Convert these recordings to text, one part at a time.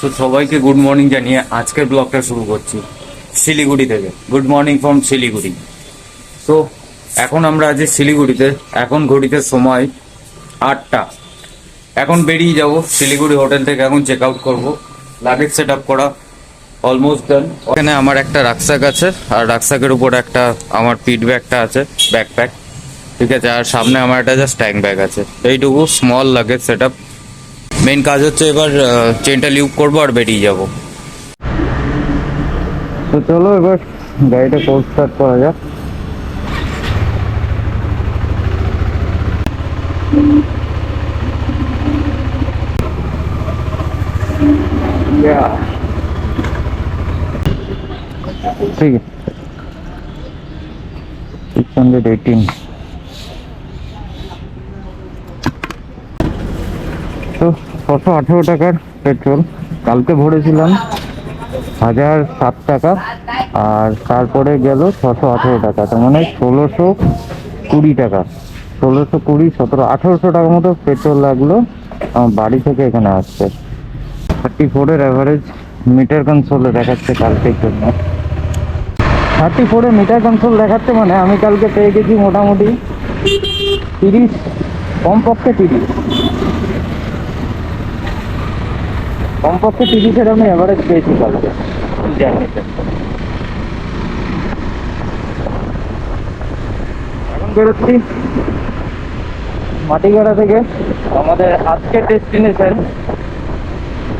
তো সবাইকে good morning জানিয়ে আজকের ব্লগটা শুরু করছি, শিলিগুড়ি থেকে। Good morning from Siliguri. তো এখন আমরা আছি শিলিগুড়িতে। এখন ঘড়িতে সময় আটটা। এখন বেরিয়ে যাব শিলিগুড়ি হোটেল থেকে, এখন চেক আউট করব। লাগেজ সেট আপ করা অলমোস্ট ডান এখানে আমার একটা রাকসাক আছে, আর রাকসাকের উপর একটা আমার পিট ব্যাগটা আছে ব্যাকপ্যাক ঠিক আছে, আর সামনে আমার একটা জাস্ট ট্যাঙ্ক ব্যাগ আছে। এইটুকু small luggage set up main কাজ হচ্ছে এবার চেনটা লিউপ করব আর বেরিয়ে যাব। তো চলো এবার গাড়িটা কোল্ড স্টার্ট করা যাক। Yeah. ঠিক আছে সিক্স হান্ড্রেড এইটিন তো ছশো আঠেরো টাকার পেট্রোল। কালকে ভরেছিলাম হাজার সাত টাকা আর তারপরে গেল ছশো আঠেরো টাকা। তার মানে ষোলোশো কুড়ি টাকা। ষোলোশো কুড়ি, সতেরো, আঠেরোশো টাকার মতো পেট্রোল লাগল আমার বাড়ি থেকে এখানে আসছে থার্টি ফোরের অ্যাভারেজ মিটার কনসোলে দেখাচ্ছে কালকের জন্য। থার্টি ফোরে মিটার কনসোল দেখাচ্ছে মানে আমি কালকে পেয়ে গেছি মোটামুটি তিরিশ, কমপক্ষে তিরিশ। কমপক্ষে তিরিশের আমি অ্যাভারেজ পেয়েছি কালকে জার্নিতে এখন বেরোচ্ছি। মাটিগাড়া থেকে আমাদের আজকের ডেস্টিনেশন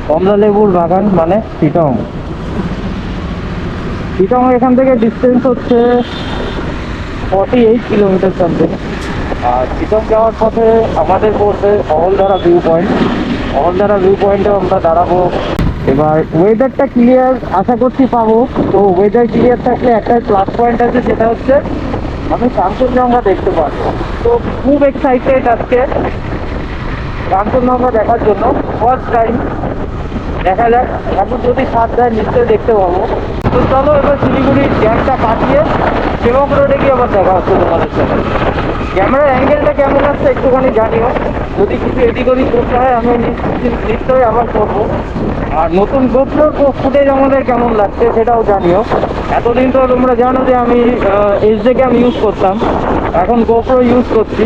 কমলা লেবুর বাগান মানে সিটং। সিটং এখান থেকে ডিস্টেন্স হচ্ছে ফর্টি এইট কিলোমিটার সামথিং আর সিটং যাওয়ার পথে আমাদের পড়ছে Ahaldhara view point Ahaldhara view পয়েন্টে আমরা দাঁড়াবো। এবার ওয়েদারটা ক্লিয়ার আশা করছি পাবো। তো ওয়েদার ক্লিয়ার থাকলে একটাই প্লাস পয়েন্ট আছে, সেটা হচ্ছে আমি কাঞ্চনজঙ্ঘা দেখতে পারব। তো খুব এক্সাইটেড আজকে কাঞ্চনজঙ্ঘা দেখার জন্য। ফার্স্ট টাইম দেখা যাক। এখন যদি সাত দেয় নিশ্চয়ই দেখতে পাবো। তো চলো এবার শিলিগুড়ির গ্যাংটা কাটিয়ে সেবক রোডে গিয়ে আবার দেখা হচ্ছে তোমাদের সাথে। ক্যামেরার অ্যাঙ্গেলটা কেমন আসছে একটুখানি জানিও। যদি কিছু এদিক ওদিক করতে হয়, আমি নিশ্চয়ই আবার করব। আর নতুন গোপ্রোর ফুটেজ আমাদের কেমন লাগছে সেটাও জানিও। এতদিন তো তোমরা জানো যে আমি এইচডে ক্যাম ইউজ করতাম। এখন গোপ্রো ইউজ করছি।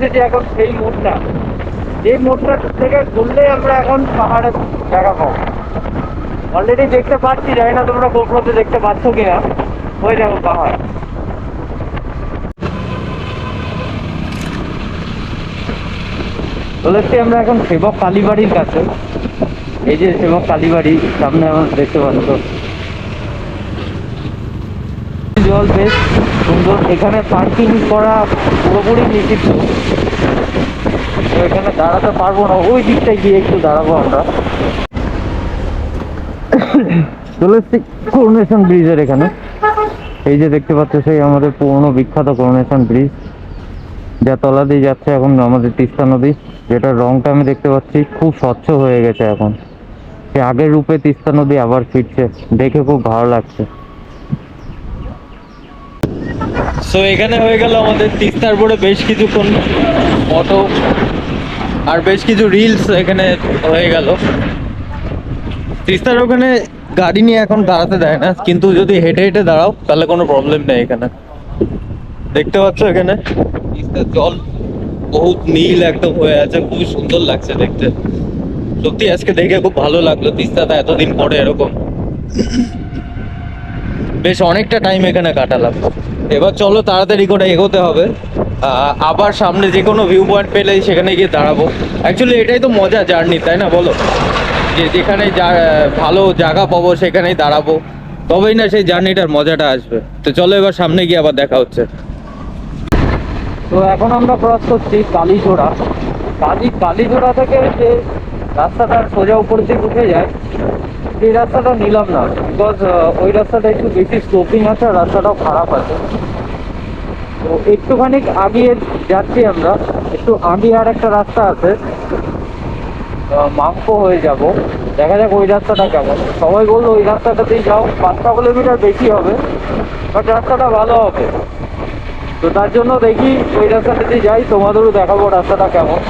যে এখন সেই মোড়টা যে মোড়টা থেকে ঘুরলে আমরা এখন পাহাড়ের জায়গা পাবো। অলরেডি দেখতে পাচ্ছি, জানি না তোমরা গোপ্রোতে দেখতে পাচ্ছ কিনা। হয়ে যাব পাহাড়। এসছি আমরা এখন সেবক কালীবাড়ির কাছে। এই যে সেবক কালীবাড়ি, সামনে আমার দেখতে পাচ্ছ। জল বেশ সুন্দর। এখানে পার্কিং করা পুরোপুরি নিষিদ্ধ। এখানে দাঁড়াতে পারব না। ওই দিকটায় গিয়ে একটু দাঁড়াবো আমরা। চলে ব্রিজের এখানে। এই যে দেখতে পাচ্ছ, সেই আমাদের পুরনো বিখ্যাত করোনেশন ব্রিজ যা তলা দিয়ে যাচ্ছে এখন আমাদের তিস্তা নদী যেটার রংটা আমি দেখতে পাচ্ছি, খুব স্বচ্ছ হয়ে গেছে এখন। সে আগের রূপে তিস্তা নদী আবার ফিরছে। দেখে খুব ভালো লাগছে। সো এখানে হয়ে গেল আমাদের তিস্তার পরে বেশ কিছুক্ষণ ফটো আর বেশ কিছু রিলস এখানে হয়ে গেল। তিস্তার ওখানে গাড়ি নিয়ে এখন দাঁড়াতে দেয় না, কিন্তু যদি হেঁটে হেঁটে দাঁড়াও, তাহলে কোনো প্রবলেম নেই এখানে। দেখতে পাচ্ছ এখানে? তিস্তার জল বহুত নীল একদম হয়ে আছে, খুবই সুন্দর লাগছে দেখতে। সত্যি আজকে দেখে খুব ভালো লাগল, তিস্তাটা এতদিন পরে এরকম। বেশ অনেকটা টাইম এখানে কাটালাম। এবার চলো তাড়াতাড়ি করে এগোতে হবে। আবার সামনে যে কোনো ভিউ পয়েন্ট পেলেই সেখানে গিয়ে দাঁড়াবো। অ্যাকচুয়ালি এটাই তো মজা জার্নি তাই না বলো? যে যেখানে ভালো জায়গা পাবো সেখানেই দাঁড়াবো। তবেই না সেই জার্নিটার মজাটা আসবে। তো চলো এবার সামনে গিয়ে আবার দেখা হচ্ছে। তো এখন আমরা ক্রস করছি কালীজোড়া কালী কালীজোড়া থেকে যে রাস্তাটা সোজা উপর দিকে উঠে যায় সেই রাস্তাটা নিলাম না বিকজ ওই রাস্তাটা একটু বেশি স্লোপিং আছে আর রাস্তাটাও খারাপ আছে। তো একটুখানি আগিয়ে যাচ্ছি আমরা, একটু আগে আর একটা রাস্তা আছে মাম্পো হয়ে যাব। দেখা যাক ওই রাস্তাটা কেমন। সবাই বলল ওই রাস্তাটাতেই যাও, পাঁচ ছ কিলোমিটার বেশি হবে বাট রাস্তাটা ভালো হবে। তো তার জন্য দেখি ওই রাস্তাটাতে যাই, তোমাদেরও দেখাবো রাস্তাটা কেমন।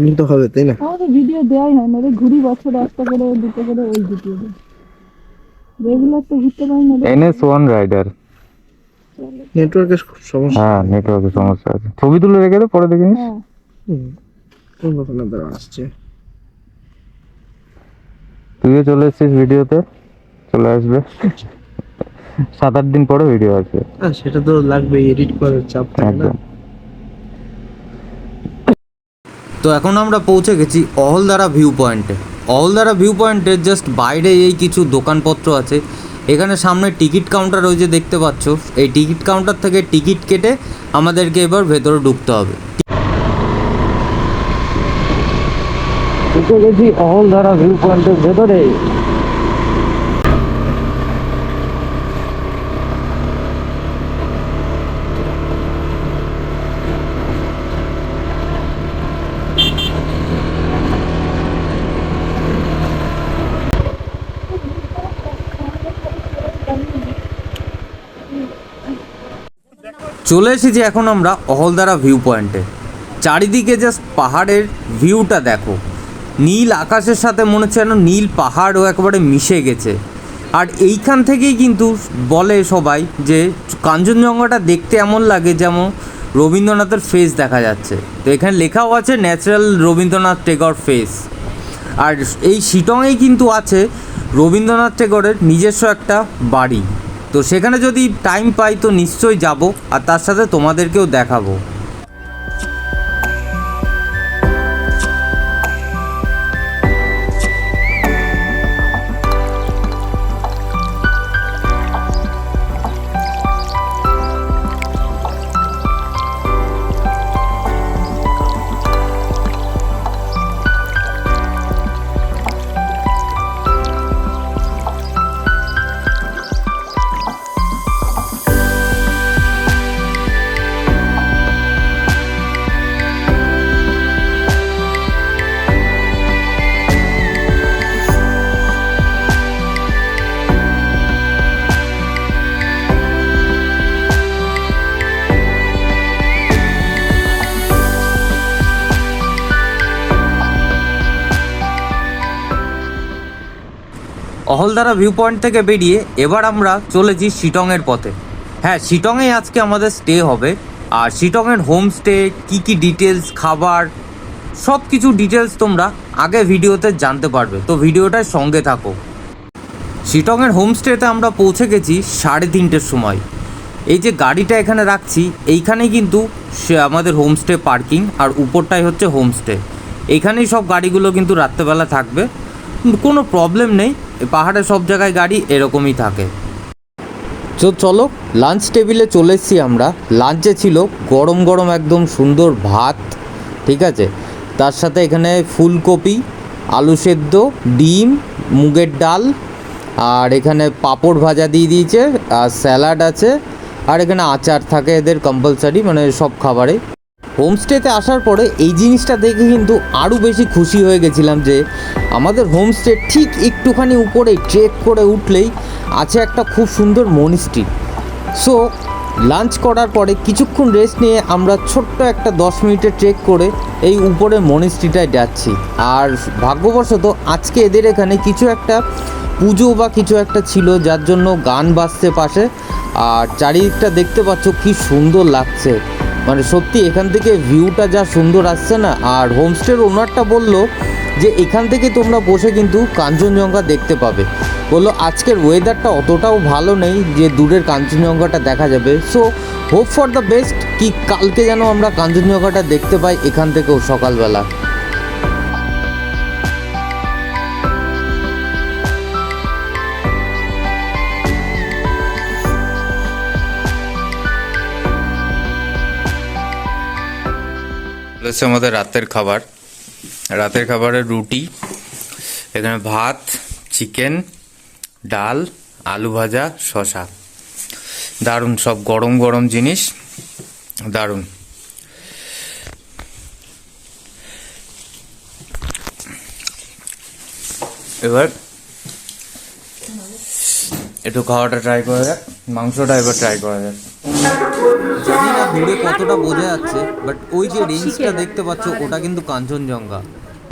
একদিন তো হবে তাই না? আমাদের ভিডিও দেওয়াই হয় না রে ঘুরি বছর একটা করে দুটো করে ওই ভিডিও দেয়। রেগুলার তো ঘুরতে পারি না। এনএস ওয়ান রাইডার নেটওয়ার্কের সমস্যা। হ্যাঁ নেটওয়ার্কের সমস্যা আছে। ছবি তুলে রেখে দে পরে দেখে নিস। হ্যাঁ। হুম। কোন দোকানে দ্বারা আসছে। তুইও চলে এসেছিস ভিডিওতে চলে আসবে। সাত আট দিন পরে ভিডিও আসবে। হ্যাঁ সেটা তো লাগবে এডিট করার চাপ থাকে না একদম তো এখন আমরা পৌঁছে গেছি অহলদারা ভিউ পয়েন্টে অহলদারা ভিউ পয়েন্টের জাস্ট বাইরে এই কিছু দোকানপত্র আছে। এখানে সামনে টিকিট কাউন্টার ওই যে দেখতে পাচ্ছ। এই টিকিট কাউন্টার থেকে টিকিট কেটে আমাদেরকে এবার ভেতরে ঢুকতে হবে। ঢুকে গেছি অহলদারা ভিউ পয়েন্টের ভেতরে। চলে এসেছি এখন আমরা অহলদারা ভিউ পয়েন্টে চারিদিকে জাস্ট পাহাড়ের ভিউটা দেখো। নীল আকাশের সাথে মনে হচ্ছে যেন নীল পাহাড়ও একেবারে মিশে গেছে। আর এইখান থেকেই কিন্তু বলে সবাই যে কাঞ্চনজঙ্ঘাটা দেখতে এমন লাগে যেমন রবীন্দ্রনাথের ফেস দেখা যাচ্ছে। তো এখানে লেখাও আছে ন্যাচারাল রবীন্দ্রনাথ টেগর ফেস আর এই শিটংয়েই কিন্তু আছে রবীন্দ্রনাথ টেগরের নিজস্ব একটা বাড়ি। তো সেখানে যদি টাইম পাই তো নিশ্চয়ই যাব আর তার সাথে তোমাদেরকেও দেখাবো। অহলদারা ভিউ পয়েন্ট থেকে বেরিয়ে এবার আমরা চলেছি শিটংয়ের পথে। হ্যাঁ শিটংয়ে আজকে আমাদের স্টে হবে। আর শিটংয়ের হোমস্টে কী কী ডিটেলস খাবার সব কিছু ডিটেলস তোমরা আগে ভিডিওতে জানতে পারবে। তো ভিডিওটার সঙ্গে থাকো। শিটংয়ের হোমস্টেতে আমরা পৌঁছে গেছি সাড়ে তিনটের সময়। এই যে গাড়িটা এখানে রাখছি, এইখানেই কিন্তু সে আমাদের হোমস্টে পার্কিং আর উপরটাই হচ্ছে হোমস্টে এইখানেই সব গাড়িগুলো কিন্তু রাত্রেবেলা থাকবে। কোনো প্রবলেম নেই, পাহাড়ে সব জায়গায় গাড়ি এরকমই থাকে। তো চলো লাঞ্চ টেবিলে চলে এসেছি আমরা। লাঞ্চে ছিল গরম গরম একদম সুন্দর ভাত, ঠিক আছে? তার সাথে এখানে ফুলকপি, আলু সেদ্ধ, ডিম, মুগের ডাল, আর এখানে পাঁপড় ভাজা দিয়ে দিয়েছে, আর স্যালাড আছে, আর এখানে আচার থাকে এদের কম্পালসারি মানে সব খাবারে। হোমস্টেতে আসার পরে এই জিনিসটা দেখে কিন্তু আরও বেশি খুশি হয়ে গেছিলাম যে আমাদের হোমস্টে ঠিক একটুখানি উপরে ট্রেক করে উঠলেই আছে একটা খুব সুন্দর মনিস্ট্রি। সো, লাঞ্চ করার পরে কিছুক্ষণ রেস্ট নিয়ে আমরা ছোট্ট একটা দশ মিনিটের ট্রেক করে এই উপরে মনিস্ট্রিটায় যাচ্ছি। আর ভাগ্যবশত আজকে এদের এখানে কিছু একটা পুজো বা কিছু একটা ছিল, যার জন্য গান বাজছে পাশে। আর চারিদিকটা দেখতে পাচ্ছ কি সুন্দর লাগছে। মানে সত্যি এখান থেকে ভিউটা যা সুন্দর আসছে না, আর হোমস্টের ওনারটা বলল যে এখান থেকে তোমরা বসে কিন্তু কাঞ্চনজঙ্ঘা দেখতে পাবে। বলল, আজকের ওয়েদারটা অতটাও ভালো নেই যে দূরের কাঞ্চনজঙ্ঘাটা দেখা যাবে। So hope for the best কি কালকে যেন আমরা কাঞ্চনজঙ্ঘাটা দেখতে পাই এখান থেকেও সকালবেলা। হচ্ছে আমাদের রাতের খাবার। রাতের খাবারের রুটি, এখানে ভাত, চিকেন, ডাল, আলু ভাজা শশা দারুণ, সব গরম গরম জিনিস। দারুণ। এবার একটু খাওয়াটা ট্রাই করা যাক, মাংসটা এবার ট্রাই করা যাক। জানি না দূরে কতটা বোঝা যাচ্ছে বাট ওই যে রেঞ্জটা দেখতে পাচ্ছ ওটা কিন্তু কাঞ্চনজঙ্ঘা।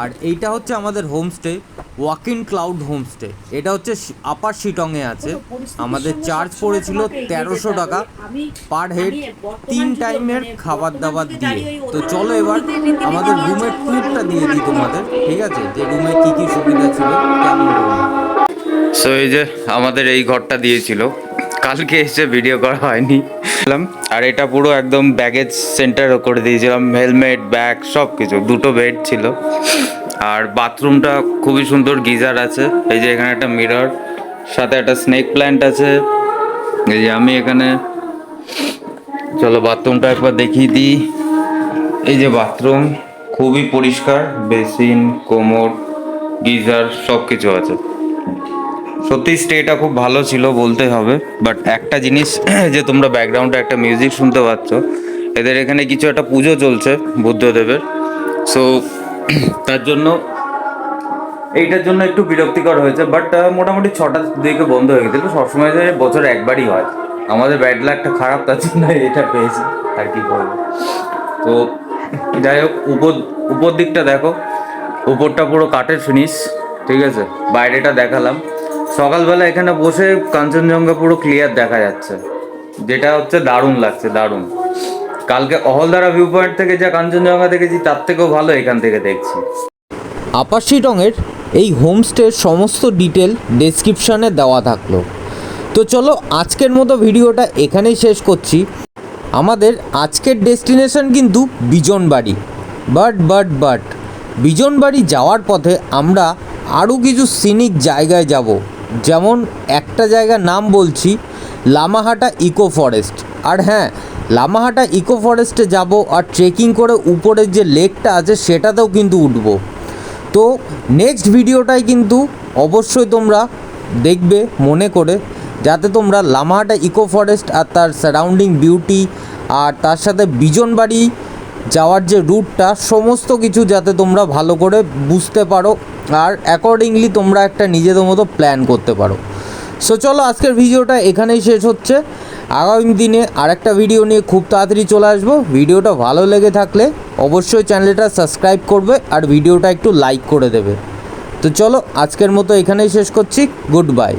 আর এইটা হচ্ছে আমাদের homestay walk in cloud homestay এটা হচ্ছে আপার শিটংয়ে আছে। আমাদের চার্জ পড়েছিল তেরোশো টাকা পার হেড তিন টাইমের খাবার দাবার দিয়ে। তো চলো এবার আমাদের রুমের ট্যুরটা দিয়ে দিই তোমাদের ঠিক আছে? যে রুমে কী কী সুবিধা ছিল কেমন সো এই যে আমাদের এই ঘরটা দিয়েছিল। কালকে এসে ভিডিও করা হয়নি। আর এটা পুরো একদম ব্যাগেজ সেন্টার করে দিয়েছিলাম। হেলমেট ব্যাগ সব কিছু দুটো বেড ছিল। আর বাথরুমটা খুবই সুন্দর গিজার আছে। এই যে এখানে একটা মিরর সাথে একটা স্নেক প্ল্যান্ট আছে। এই যে আমি এখানে, চলো বাথরুমটা একবার দেখিয়ে দিই। এই যে বাথরুম খুবই পরিষ্কার বেসিন কোমর, গিজার সব কিছু আছে। সত্যি স্টেটা খুব ভালো ছিল, বলতে হবে। বাট একটা জিনিস, যে তোমরা ব্যাকগ্রাউন্ডে একটা মিউজিক শুনতে পাচ্ছ, এদের এখানে কিছু একটা পুজো চলছে বুদ্ধদেবের। সো তার জন্য এইটার জন্য একটু বিরক্তিকর হয়েছে। বাট মোটামুটি ছটার দিকে বন্ধ হয়ে গেছিল সবসময় যে বছর একবারই হয়। আমাদের ব্যাড লাকটা খারাপ, তার জন্য এটা পেয়েছি। আর কি করব তো যাই হোক, উপর উপর দিকটা দেখো। উপরটা পুরো কাঠের ফিনিশ ঠিক আছে? বাইরেটা দেখালাম। সকালবেলা এখানে বসে কাঞ্চনজঙ্ঘা পুরো ক্লিয়ার দেখা যাচ্ছে। যেটা হচ্ছে দারুণ লাগছে, দারুণ। কালকে অহলদারা ভিউ পয়েন্ট থেকে যা কাঞ্চনজঙ্ঘা দেখেছি, তার থেকেও ভালো এখান থেকে দেখছি। আপার শিটংয়ের এই হোমস্টের সমস্ত ডিটেল ডেসক্রিপশানে দেওয়া থাকল। তো চলো আজকের মতো ভিডিওটা এখানেই শেষ করছি। আমাদের আজকের ডেস্টিনেশন কিন্তু Bijanbari. But but but Bijanbari যাওয়ার পথে আমরা আরও কিছু সিনিক জায়গায় যাব। যেমন একটা জায়গার নাম বলছি, লামাহাটা ইকো ফরেস্ট। আর হ্যাঁ লামাহাটা ইকো ফরেস্টে যাব আর ট্রেকিং করে উপরের যে লেকটা আছে সেটাতেও কিন্তু উঠবো। তো নেক্সট ভিডিওটাই কিন্তু অবশ্যই তোমরা দেখবে মনে করে, যাতে তোমরা লামাহাটা ইকো ফরেস্ট আর তার সারাউন্ডিং বিউটি আর তার সাথে বিজনবাড়ি যাওয়ার যে রুটটা সমস্ত কিছু যাতে তোমরা ভালো করে বুঝতে পারো আর অ্যাকর্ডিংলি তোমরা একটা নিজেদের মতো প্ল্যান করতে পারো। সো চলো আজকের ভিডিওটা এখানেই শেষ হচ্ছে। আগামী দিনে আরেকটা ভিডিও নিয়ে খুব তাড়াতাড়ি চলে আসব। ভিডিওটা ভালো লেগে থাকলে অবশ্যই চ্যানেলটা সাবস্ক্রাইব করবে আর ভিডিওটা একটু লাইক করে দেবে। তো চলো আজকের মতো এখানেই শেষ করছি। Good bye